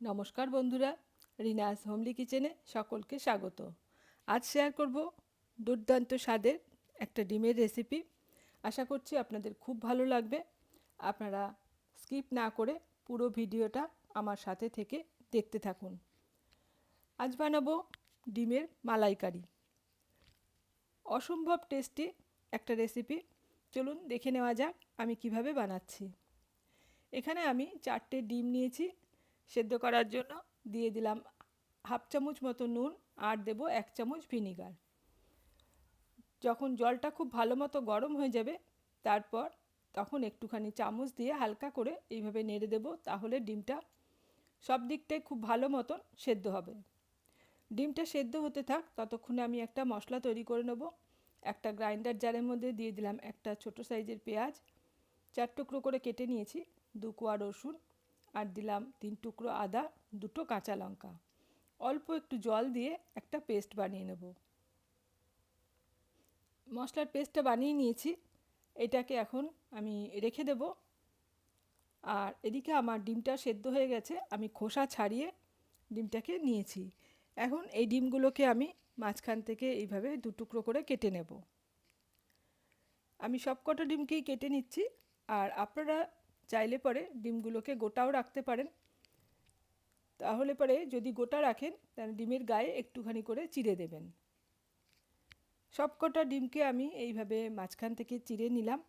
নমস্কার বন্ধুরা রিনাস হোমলি কিচেনে সকলকে স্বাগত। আজ শেয়ার করব দুর্দান্ত স্বাদের একটা ডিমের রেসিপি আশা করছি আপনাদের খুব ভালো লাগবে। আপনারা স্কিপ না করে পুরো ভিডিওটা আমার সাথে থেকে দেখতে থাকুন। আজ বানাবো ডিমের মালাইকারি। অসম্ভব টেস্টি একটা রেসিপি চলুন দেখে নেওয়া যাক আমি কীভাবে বানাচ্ছি। এখানে আমি চারটে ডিম নিয়েছি। সেদ্ধ করার জন্য দিয়ে দিলাম হাফ চামচ মতো নুন আর দেবো এক চামচ ভিনিগার। যখন জলটা খুব ভালো মতো গরম হয়ে যাবে, তারপর তখন একটুখানি চামচ দিয়ে হালকা করে এইভাবে নেড়ে দেবো, তাহলে ডিমটা সব দিকটাই খুব ভালো মতন সেদ্ধ হবে। ডিমটা সেদ্ধ হতে থাক, ততক্ষণে আমি একটা মশলা তৈরি করে নেব। একটা গ্রাইন্ডার জারের মধ্যে দিয়ে দিলাম একটা ছোট সাইজের পেঁয়াজ। চার টুকরো করে কেটে নিয়েছি, দু কোয়া রসুন আর দিলাম তিন টুকরো আদা, দুটো কাঁচা লঙ্কা। অল্প একটু জল দিয়ে একটা পেস্ট বানিয়ে নেব। মশলার পেস্টটা বানিয়ে নিয়েছি। এটাকে এখন আমি রেখে দেব। আর এদিকে আমার ডিমটা সেদ্ধ হয়ে গেছে। আমি খোসা ছাড়িয়ে ডিমটাকে নিয়েছি। এখন এই ডিমগুলোকে আমি মাঝখান থেকে এইভাবে দু টুকরো করে কেটে নেব। আমি সব কটা ডিমকেই কেটে নিচ্ছি। আর আপনারা চাইলে পরে ডিমগুলোকে গোটাও রাখতে পারেন। তাহলে পরে যদি গোটা রাখেন, তাহলে ডিমের গায়ে একটুখানি করে চিড়ে দেবেন। সব কটা ডিমকে আমি এইভাবে মাঝখান থেকে চিড়ে নিলাম।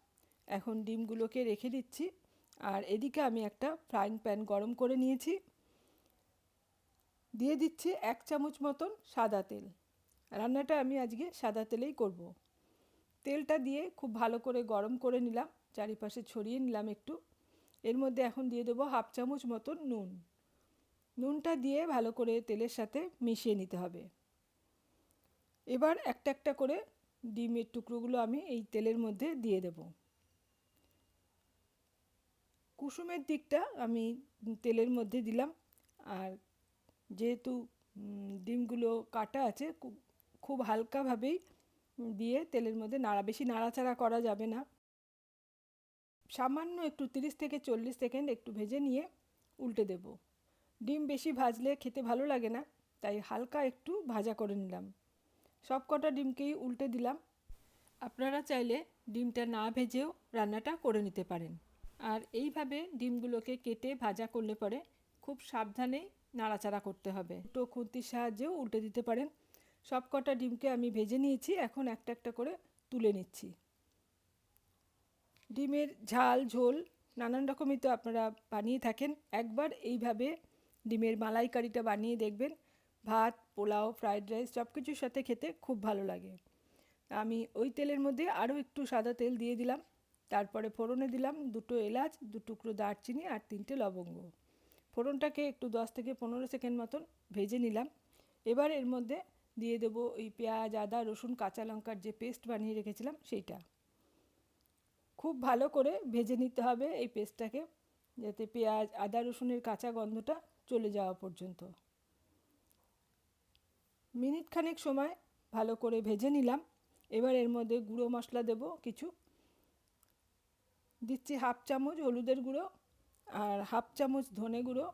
এখন ডিমগুলোকে রেখে দিচ্ছি। আর এদিকে আমি একটা ফ্রাইং প্যান গরম করে নিয়েছি। দিয়ে দিচ্ছি এক চামচ মতন সাদা তেল। রান্নাটা আমি আজকে সাদা তেলেই করব। তেলটা দিয়ে খুব ভালো করে গরম করে নিলাম। চারিপাশে ছড়িয়ে নিলাম একটু। এর মধ্যে এখন দিয়ে দেবো হাফ চামচ মতন নুন। নুনটা দিয়ে ভালো করে তেলের সাথে মিশিয়ে নিতে হবে। এবার একটা একটা করে ডিমের টুকরোগুলো আমি এই তেলের মধ্যে দিয়ে দেব। কুসুমের দিকটা আমি তেলের মধ্যে দিলাম। আর যেহেতু ডিমগুলো কাটা আছে খুব হালকাভাবেই দিয়ে তেলের মধ্যে নাড়া, বেশি নাড়াচাড়া করা যাবে না। সামান্য একটু তিরিশ থেকে চল্লিশ সেকেন্ড একটু ভেজে নিয়ে উল্টে দেব। ডিম বেশি ভাজলে খেতে ভালো লাগে না, তাই হালকা একটু ভাজা করে নিলাম। সব কটা ডিমকেই উল্টে দিলাম। আপনারা চাইলে ডিমটা না ভেজেও রান্নাটা করে নিতে পারেন। আর এইভাবে ডিমগুলোকে কেটে ভাজা করলে পরে খুব সাবধানেই নাড়াচাড়া করতে হবে। দুটো খুন্তির সাহায্যেও উল্টে দিতে পারেন। সব কটা ডিমকে আমি ভেজে নিয়েছি, এখন একটা একটা করে তুলে নিচ্ছি। ডিমের ঝাল, ঝোল নানান রকমই তো আপনারা বানিয়ে থাকেন। একবার এইভাবে ডিমের মালাইকারিটা বানিয়ে দেখবেন। ভাত, পোলাও ফ্রাইড রাইস সব কিছুর সাথে খেতে খুব ভালো লাগে। আমি ওই তেলের মধ্যে আরও একটু সাদা তেল দিয়ে দিলাম। তারপরে ফোড়নে দিলাম দুটো এলাচ, দু টুকরো দারচিনি আর তিনটে লবঙ্গ। ফোড়নটাকে একটু দশ থেকে পনেরো সেকেন্ড মতন ভেজে নিলাম। এবার এর মধ্যে দিয়ে দেবো ওই পেঁয়াজ, আদা, রসুন, কাঁচা লঙ্কার যে পেস্ট বানিয়ে রেখেছিলাম সেইটা। খুব ভালো করে ভেজে নিতে হবে এই পেস্টটাকে, যাতে পেঁয়াজ, আদা, রসুনের কাঁচা গন্ধটা চলে যাওয়া পর্যন্ত। মিনিট খানেক সময় ভালো করে ভেজে নিলাম। এবার এর মধ্যে গুঁড়ো মশলা দেব কিছু। দিচ্ছি হাফ চামচ হলুদের গুঁড়ো আর হাফ চামচ ধনে গুঁড়ো।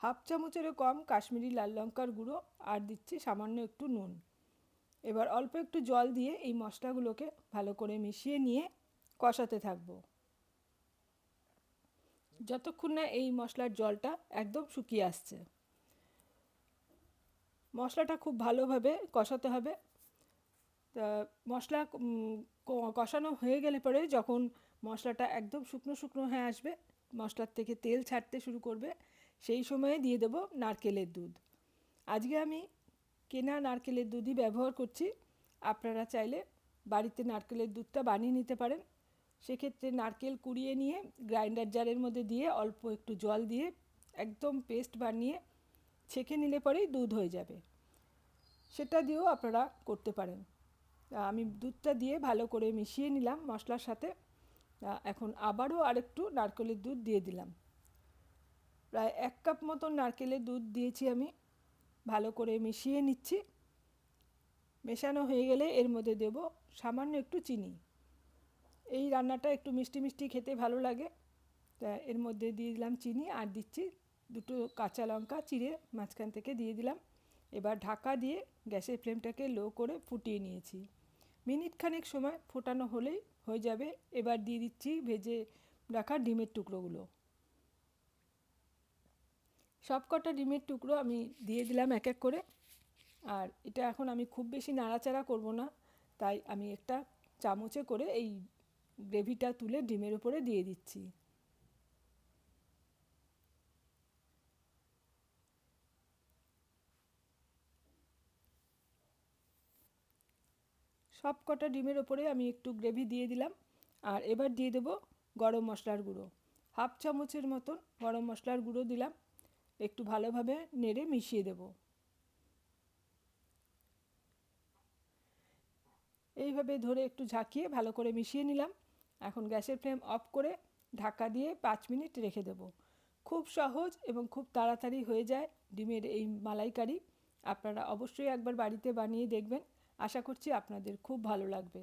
হাফ চামচেরও কম কাশ্মীরি লাল লঙ্কার গুঁড়ো আর দিচ্ছি সামান্য একটু নুন। এবার অল্প একটু জল দিয়ে এই মশলাগুলোকে ভালো করে মিশিয়ে নিয়ে কষাতে থাকব। যতক্ষণ না এই মশলার জলটা একদম শুকিয়ে আসছে। মশলাটা খুব ভালোভাবে কষাতে হবে। তা মশলা কষানো হয়ে গেলে পরে যখন মশলাটা একদম শুকনো শুকনো হয়ে আসবে, মশলার থেকে তেল ছাড়তে শুরু করবে, সেই সময়ে দিয়ে দেব নারকেলের দুধ। আজকে আমি কেনা নারকেলের দুধই ব্যবহার করছি। আপনারা চাইলে বাড়িতে নারকেলের দুধটা বানিয়ে নিতে পারেন। সেক্ষেত্রে নারকেল কুড়িয়ে নিয়ে গ্রাইন্ডার জারের মধ্যে দিয়ে অল্প একটু জল দিয়ে একদম পেস্ট বানিয়ে ছেঁকে নিলে পরেই দুধ হয়ে যাবে। সেটা দিয়েও আপনারা করতে পারেন। আমি দুধটা দিয়ে ভালো করে মিশিয়ে নিলাম মশলার সাথে। এখন আবারও আরেকটু নারকেলের দুধ দিয়ে দিলাম। প্রায় এক কাপ মতন নারকেলের দুধ দিয়েছি আমি। ভালো করে মিশিয়ে নিচ্ছি। মেশানো হয়ে গেলে এর মধ্যে দেব সামান্য একটু চিনি। এই রান্নাটা একটু মিষ্টি মিষ্টি খেতে ভালো লাগে। তা এর মধ্যে দিয়ে দিলাম চিনি আর দিচ্ছি দুটো কাঁচা লঙ্কা চিড়ে মাঝখান থেকে দিয়ে দিলাম। এবার ঢাকা দিয়ে গ্যাসের ফ্লেমটাকে লো করে ফুটিয়ে নিয়েছি। মিনিট খানেক সময় ফোটানো হলেই হয়ে যাবে। এবার দিয়ে দিচ্ছি ভেজে রাখা ডিমের টুকরোগুলো। সব কটা ডিমের টুকরো আমি দিয়ে দিলাম এক এক করে। আর এটা এখন আমি খুব বেশি নাড়াচাড়া করব না। তাই আমি একটা চামচে করে এই গ্রেভিটা তুলে ডিমের উপরে দিয়ে দিচ্ছি। সব কটা ডিমের ওপরে আমি একটু গ্রেভি দিয়ে দিলাম। আর এবার দিয়ে দেবো গরম মশলার গুঁড়ো। হাফ চামচের মতন গরম মশলার গুঁড়ো দিলাম। একটু ভালোভাবে নেড়ে মিশিয়ে দেব। এইভাবে ধরে একটু ঝাঁকিয়ে ভালো করে মিশিয়ে নিলাম। এখন গ্যাসের ফ্লেম অফ করে ঢাকা দিয়ে পাঁচ মিনিট রেখে দেব। খুব সহজ এবং খুব তাড়াতাড়ি হয়ে যায় ডিমের এই মালাইকারি। আপনারা অবশ্যই একবার বাড়িতে বানিয়ে দেখবেন। আশা করছি আপনাদের খুব ভালো লাগবে।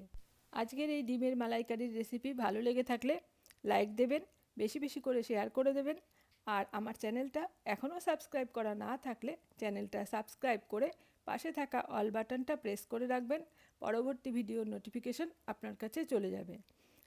আজকের এই ডিমের মালাইকারির রেসিপি ভালো লেগে থাকলে লাইক দেবেন, বেশি বেশি করে শেয়ার করে দেবেন। আর আমার চ্যানেলটা এখনও সাবস্ক্রাইব করা না থাকলে চ্যানেলটা সাবস্ক্রাইব করে পাশে থাকা অল বাটনটা প্রেস করে রাখবেন। পরবর্তী ভিডিওর নোটিফিকেশন আপনার কাছে চলে যাবে।